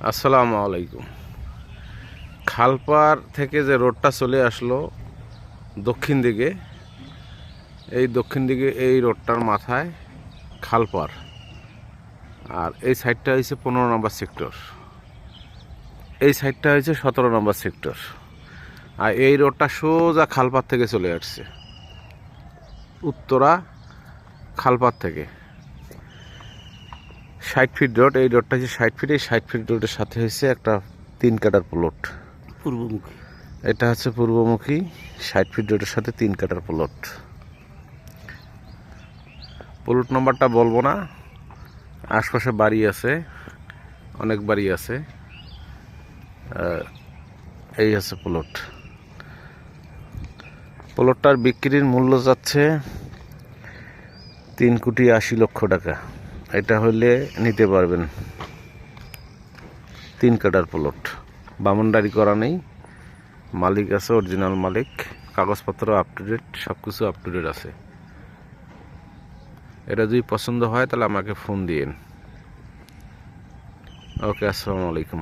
আসসালামু আলাইকুম। খালপার থেকে যে রোডটা চলে আসলো দক্ষিণ দিকে, এই দক্ষিণ দিকে এই রোডটার মাথায় খালপার। আর এই সাইডটা হয়েছে পনেরো নম্বর সেক্টর। এই সাইডটা হয়েছে সতেরো নম্বর সেক্টর। আর এই রোডটা সোজা খালপার থেকে চলে আসছে। উত্তরা খালপার থেকে। ষাট ফিট রোড এই রোডটা হচ্ছে ষাট ফিট এই ষাট ফিট রোডের সাথে হয়েছে একটা তিন কাটার প্লট পূর্বমুখী। এটা হচ্ছে পূর্বমুখী ষাট ফিট রোডের সাথে তিন কাটার প্লট প্লট নাম্বারটা বলব না। আশপাশে বাড়ি আছে অনেক বাড়ি আছে। এই আছে প্লট প্লটটার বিক্রির মূল্য যাচ্ছে তিন কোটি আশি লক্ষ টাকা। এটা হলে নিতে পারবেন তিন কাটার প্লট বামনডারি করা নেই। মালিক আছে অরিজিনাল মালিক। কাগজপত্র আপ টু ডেট সব কিছু আপ টু ডেট আছে। এটা যদি পছন্দ হয়, তাহলে আমাকে ফোন দিয়েন। ওকে আসসালামু আলাইকুম।